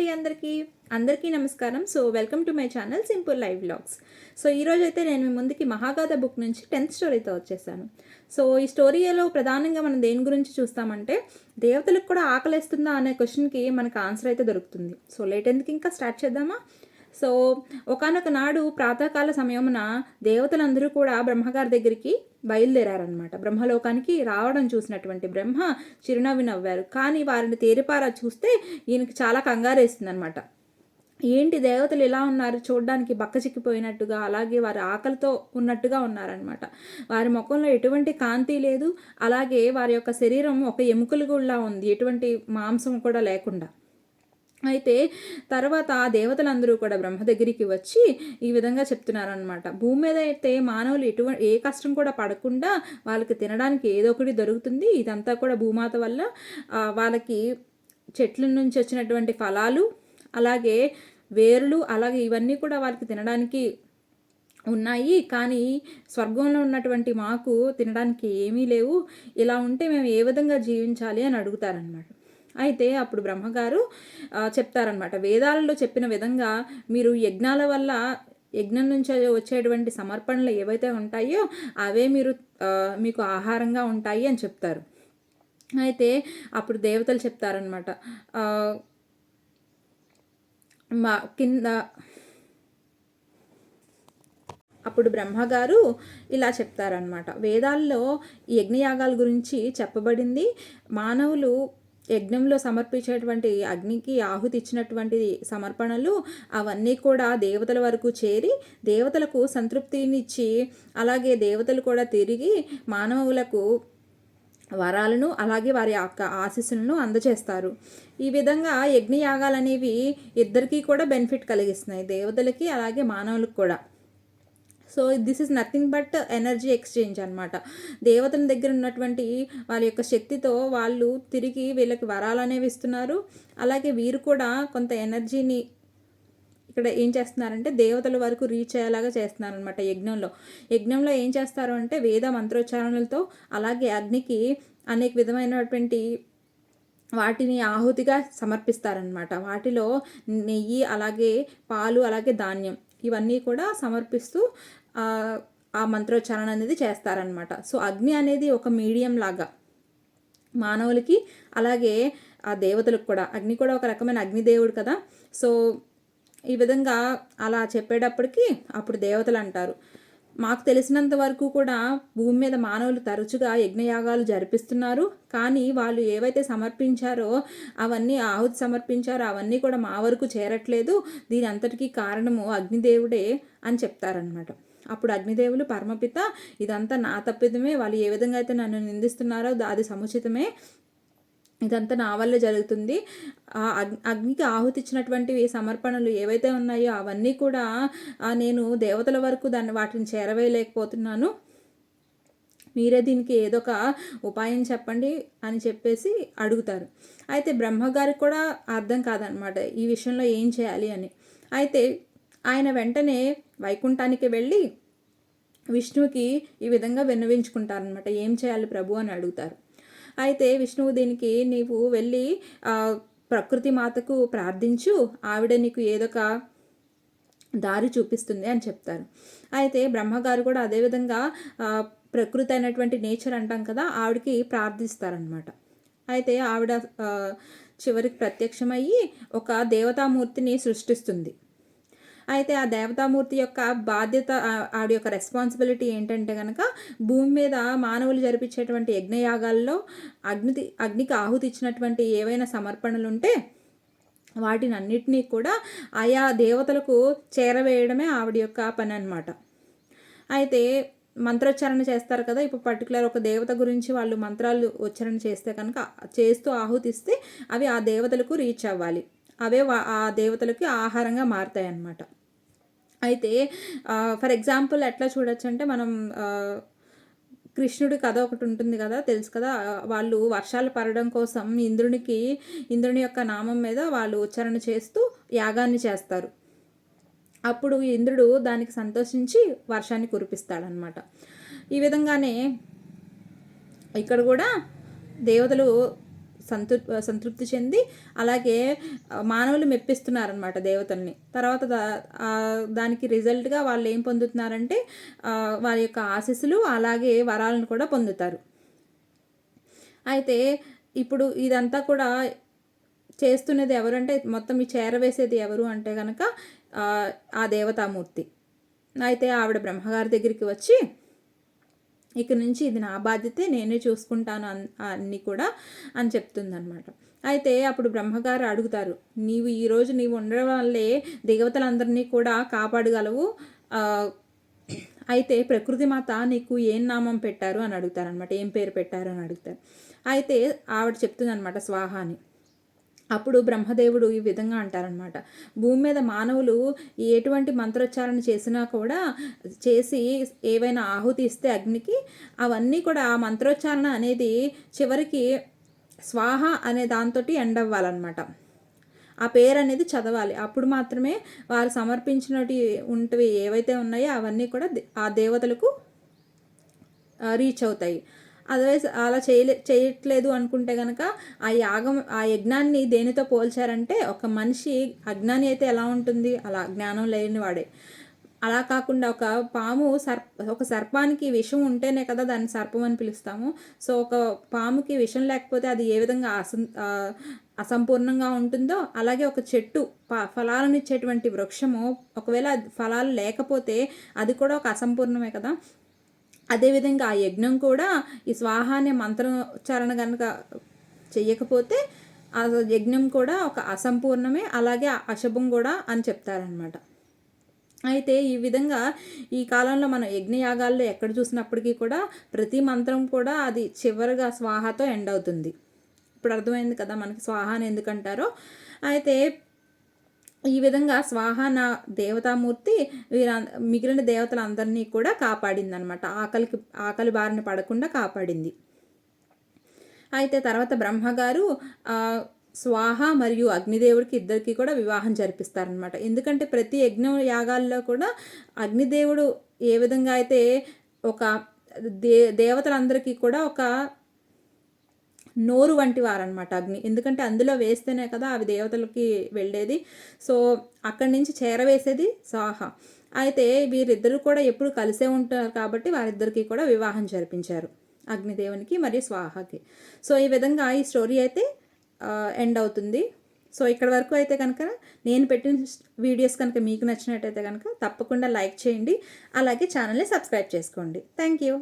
అండి అందరికీ? అందరికీ నమస్కారం. So welcome to my channel simple live vlogs. So ఈరోజు అయితే నేను మీ ముందుకి మహాగాథ బుక్ నుంచి టెన్త్ స్టోరీతో వచ్చేసాను. సో ఈ స్టోరీలో ప్రధానంగా మనం దేని గురించి చూస్తామంటే దేవతలకు కూడా ఆకలిస్తుందా అనే క్వశ్చన్కి మనకు ఆన్సర్ అయితే దొరుకుతుంది. సో లేట్ ఎందుకు ఇంకా స్టార్ట్ చేద్దామా? సో ఒకనొక నాడు ప్రాతకాల సమయమున దేవతలందరూ కూడా బ్రహ్మగారి దగ్గరికి బయలుదేరారనమాట బ్రహ్మలోకానికి రావడం చూసినటువంటి బ్రహ్మ చిరునవ్వు నవ్వారు. కానీ వారిని తేరిపారా చూస్తే ఈయనకి చాలా కంగారేస్తుంది అనమాట ఏంటి దేవతలు ఇలా ఉన్నారు? చూడడానికి బక్కచిక్కిపోయినట్టుగా అలాగే వారి ఆకలితో ఉన్నట్టుగా ఉన్నారనమాట వారి ముఖంలో ఎటువంటి కాంతి లేదు. అలాగే వారి యొక్క శరీరం ఒక ఎముకలుగులా ఉంది. ఎటువంటి మాంసం కూడా లేకుండా. అయితే తర్వాత ఆ దేవతలందరూ కూడా బ్రహ్మ దగ్గరికి వచ్చి ఈ విధంగా చెప్తున్నారనమాట భూమి మీద అయితే మానవులు ఎటువంటి ఏ కష్టం కూడా పడకుండా వాళ్ళకి తినడానికి ఏదో ఒకటి దొరుకుతుంది. ఇదంతా కూడా భూమాత వల్ల వాళ్ళకి చెట్ల నుంచి వచ్చినటువంటి ఫలాలు అలాగే వేర్లు అలాగే ఇవన్నీ కూడా వాళ్ళకి తినడానికి ఉన్నాయి. కానీ స్వర్గంలో ఉన్నటువంటి మాకు తినడానికి ఏమీ లేవు. ఇలా ఉంటే మేము ఏ విధంగా జీవించాలి అని అడుగుతారనమాట అయితే అప్పుడు బ్రహ్మగారు చెప్తారనమాట వేదాలలో చెప్పిన విధంగా మీరు యజ్ఞాల వల్ల యజ్ఞం నుంచి వచ్చేటువంటి సమర్పణలు ఏవైతే ఉంటాయో అవే మీరు మీకు ఆహారంగా ఉంటాయి అని చెప్తారు. అయితే అప్పుడు దేవతలు చెప్తారనమాట మా కింద అప్పుడు బ్రహ్మగారు ఇలా చెప్తారనమాట వేదాల్లో యజ్ఞయాగాల గురించి చెప్పబడింది. మానవులు యజ్ఞంలో సమర్పించేటువంటి అగ్నికి ఆహుతి ఇచ్చినటువంటి సమర్పణలు అవన్నీ కూడా దేవతల వరకు చేరి దేవతలకు సంతృప్తినిచ్చి అలాగే దేవతలు కూడా తిరిగి మానవులకు వరాలను అలాగే వారి యొక్క ఆశీస్సులను అందజేస్తారు. ఈ విధంగా యజ్ఞయాగాలు అనేవి ఇద్దరికీ కూడా బెనిఫిట్ కలిగిస్తున్నాయి. దేవతలకి అలాగే మానవులకు కూడా. So this is nothing but energy exchange అనమాట దేవతల దగ్గర ఉన్నటువంటి వాళ్ళ యొక్క శక్తితో వాళ్ళు తిరిగి వీళ్ళకి వరాలు అనేవి ఇస్తున్నారు. అలాగే వీరు కూడా కొంత ఎనర్జీని ఇక్కడ ఏం చేస్తున్నారంటే దేవతల వరకు రీచ్ అయ్యేలాగా చేస్తున్నారనమాట యజ్ఞంలో. యజ్ఞంలో ఏం చేస్తారు అంటే వేద మంత్రోచ్చారణలతో అలాగే అగ్నికి అనేక విధమైనటువంటి వాటిని ఆహుతిగా సమర్పిస్తారనమాట వాటిలో నెయ్యి అలాగే పాలు అలాగే ధాన్యం ఇవన్నీ కూడా సమర్పిస్తూ ఆ మంత్రోచ్చారణ అనేది చేస్తారనమాట సో అగ్ని అనేది ఒక మీడియం లాగా మానవులకి అలాగే ఆ దేవతలకు కూడా. అగ్ని కూడా ఒక రకమైన అగ్నిదేవుడు కదా. సో ఈ విధంగా అలా చెప్పేటప్పటికి అప్పుడు దేవతలు అంటారు. మాకు తెలిసినంత వరకు కూడా భూమి మీద మానవులు తరచుగా యజ్ఞయాగాలు జరిపిస్తున్నారు. కానీ వాళ్ళు ఏవైతే సమర్పించారో అవన్నీ ఆహుతి సమర్పించారో అవన్నీ కూడా మా వరకు చేరట్లేదు. దీని అంతటికీ కారణము అగ్నిదేవుడే అని చెప్తారనమాట అప్పుడు అగ్నిదేవులు పరమపిత ఇదంతా నా తప్పిదమే. వాళ్ళు ఏ విధంగా అయితే నన్ను నిందిస్తున్నారో అది సముచితమే. ఇదంతా నా వల్ల జరుగుతుంది. ఆ అగ్నికి ఆహుతి ఇచ్చినటువంటివి సమర్పణలు ఏవైతే ఉన్నాయో అవన్నీ కూడా నేను దేవతల వరకు దాన్ని వాటిని చేరవేయలేకపోతున్నాను. మీరే దీనికి ఏదో ఒక ఉపాయం చెప్పండి అని చెప్పేసి అడుగుతారు. అయితే బ్రహ్మగారికి కూడా అర్థం కాదనమాట ఈ విషయంలో ఏం చేయాలి అని. అయితే ఆయన వెంటనే వైకుంఠానికి వెళ్ళి విష్ణువుకి ఈ విధంగా విన్నవించుకుంటారనమాట ఏం చేయాలి ప్రభు అని అడుగుతారు. అయితే విష్ణువు దీనికి నీవు వెళ్ళి ప్రకృతి మాతకు ప్రార్థించు ఆవిడ నీకు ఏదొక దారి చూపిస్తుంది అని చెప్తారు. అయితే బ్రహ్మగారు కూడా అదేవిధంగా ప్రకృతి అయినటువంటి నేచర్ అంటాం కదా ఆవిడకి ప్రార్థిస్తారనమాట అయితే ఆవిడ చివరికి ప్రత్యక్షమయ్యి ఒక దేవతామూర్తిని సృష్టిస్తుంది. అయితే ఆ దేవతామూర్తి యొక్క బాధ్యత ఆవిడ యొక్క రెస్పాన్సిబిలిటీ ఏంటంటే కనుక భూమి మీద మానవులు జరిపించేటువంటి యజ్ఞయాగాల్లో అగ్ని అగ్నికి ఆహుతి ఇచ్చినటువంటి ఏవైనా సమర్పణలు ఉంటే వాటిని అన్నిటినీ కూడా ఆయా దేవతలకు చేరవేయడమే ఆవిడ యొక్క పని అనమాట అయితే మంత్రోచ్చారణ చేస్తారు కదా ఇప్పుడు పర్టికులర్ ఒక దేవత గురించి వాళ్ళు మంత్రాలు ఉచ్చారణ చేస్తే కనుక చేస్తూ ఆహుతిస్తే అవి ఆ దేవతలకు రీచ్ అవ్వాలి. అవే ఆ దేవతలకి ఆహారంగా మారుతాయి అన్నమాట అయితే ఫర్ ఎగ్జాంపుల్ ఎట్లా చూడొచ్చు అంటే మనం కృష్ణుడి కథ ఒకటి ఉంటుంది కదా తెలుసు కదా వాళ్ళు వర్షాలు పడడం కోసం ఇంద్రునికి ఇంద్రుని యొక్క నామం మీద వాళ్ళు ఉచ్చారణ చేస్తూ యాగాన్ని చేస్తారు. అప్పుడు ఇంద్రుడు దానికి సంతోషించి వర్షాన్ని కురిపిస్తాడనమాట ఈ విధంగానే ఇక్కడ కూడా దేవతలు సంతృప్ సంతృప్తి చెంది అలాగే మానవులు మెప్పిస్తున్నారనమాట దేవతల్ని. తర్వాత దానికి రిజల్ట్గా వాళ్ళు ఏం పొందుతున్నారంటే వారి యొక్క ఆశీస్సులు అలాగే వరాలను కూడా పొందుతారు. అయితే ఇప్పుడు ఇదంతా కూడా చేస్తున్నది ఎవరంటే మొత్తం ఈ చేరవేసేది ఎవరు అంటే కనుక ఆ, ఆ దేవతామూర్తి. అయితే ఆవిడ బ్రహ్మగారి దగ్గరికి వచ్చి ఇక నుంచి ఇది నా బాధ్యతే నేనే చూసుకుంటాను అన్ కూడా అని చెప్తుందనమాట అయితే అప్పుడు బ్రహ్మగారు అడుగుతారు నీవు ఈరోజు నీవు ఉండడం వల్లే దేవతలందరినీ కూడా కాపాడగలవు? అయితే ప్రకృతి మాత నీకు ఏం నామం పెట్టారు? అని అడుగుతారనమాట ఏం పేరు పెట్టారు? అని అడుగుతారు. అయితే ఆవిడ చెప్తుందనమాట స్వాహ అని. అప్పుడు బ్రహ్మదేవుడు ఈ విధంగా అంటారనమాట భూమి మీద మానవులు ఎటువంటి మంత్రోచ్చారణ చేసినా కూడా చేసి ఏవైనా ఆహుతి ఇస్తే అగ్నికి అవన్నీ కూడా ఆ మంత్రోచ్చారణ అనేది చివరికి స్వాహ అనే దాంతో ఎండ్ అవ్వాలన్నమాట. ఆ పేరు అనేది చదవాలి. అప్పుడు మాత్రమే వారు సమర్పించినటి ఉంటవి ఏవైతే ఉన్నాయో అవన్నీ కూడా ఆ దేవతలకు రీచ్ అవుతాయి. అదర్వైజ్ అలా చేయలే చేయట్లేదు అనుకుంటే కనుక ఆ యాగం ఆ యజ్ఞాన్ని దేనితో పోల్చారంటే ఒక మనిషి అజ్ఞాని అయితే ఎలా ఉంటుంది? అలా జ్ఞానం లేని వాడే. అలా కాకుండా ఒక పాము సర్ప ఒక సర్పానికి విషం ఉంటేనే కదా దాన్ని సర్పం అని పిలుస్తాము. సో ఒక పాముకి విషం లేకపోతే అది ఏ విధంగా అసం అసంపూర్ణంగా ఉంటుందో అలాగే ఒక చెట్టు ప ఫలాలను ఇచ్చేటువంటి వృక్షము ఒకవేళ అది ఫలాలు లేకపోతే అది కూడా ఒక అసంపూర్ణమే కదా. అదేవిధంగా ఆ యజ్ఞం కూడా ఈ స్వాహ అనే మంత్రోచ్చారణ కనుక చెయ్యకపోతే ఆ యజ్ఞం కూడా ఒక అసంపూర్ణమే అలాగే అశుభం కూడా అని చెప్తారనమాట అయితే ఈ విధంగా ఈ కాలంలో మనం యజ్ఞయాగాల్లో ఎక్కడ చూసినప్పటికీ కూడా ప్రతి మంత్రం కూడా అది చివరిగా స్వాహతో ఎండ్ అవుతుంది. ఇప్పుడు అర్థమైంది కదా మనకి స్వాహ అని ఎందుకంటారో? అయితే ఈ విధంగా స్వాహాన దేవతామూర్తి వీర మిగిలిన దేవతలందరినీ కూడా కాపాడింది అనమాట ఆకలికి ఆకలి బారిన పడకుండా కాపాడింది. అయితే తర్వాత బ్రహ్మగారు స్వాహ మరియు అగ్నిదేవుడికి ఇద్దరికి కూడా వివాహం జరిపిస్తారనమాట ఎందుకంటే ప్రతి యజ్ఞ యాగాల్లో కూడా అగ్నిదేవుడు ఏ విధంగా అయితే ఒక దే దేవతలందరికీ కూడా ఒక నోరు వంటి వారనమాట అగ్ని. ఎందుకంటే అందులో వేస్తేనే కదా అవి దేవతలకి వెళ్ళేది. సో అక్కడి నుంచి చేరవేసేది సాహ. అయితే వీరిద్దరూ కూడా ఎప్పుడు కలిసే ఉంటారు కాబట్టి వారిద్దరికీ కూడా వివాహం జరిపించారు అగ్నిదేవునికి మరియు స్వాహకి. సో ఈ విధంగా ఈ స్టోరీ అయితే ఎండ్ అవుతుంది. సో ఇక్కడ వరకు అయితే కనుక నేను పెట్టిన వీడియోస్ కనుక మీకు నచ్చినట్టయితే కనుక తప్పకుండా లైక్ చేయండి. అలాగే ఛానల్ని సబ్స్క్రైబ్ చేసుకోండి. Thank you.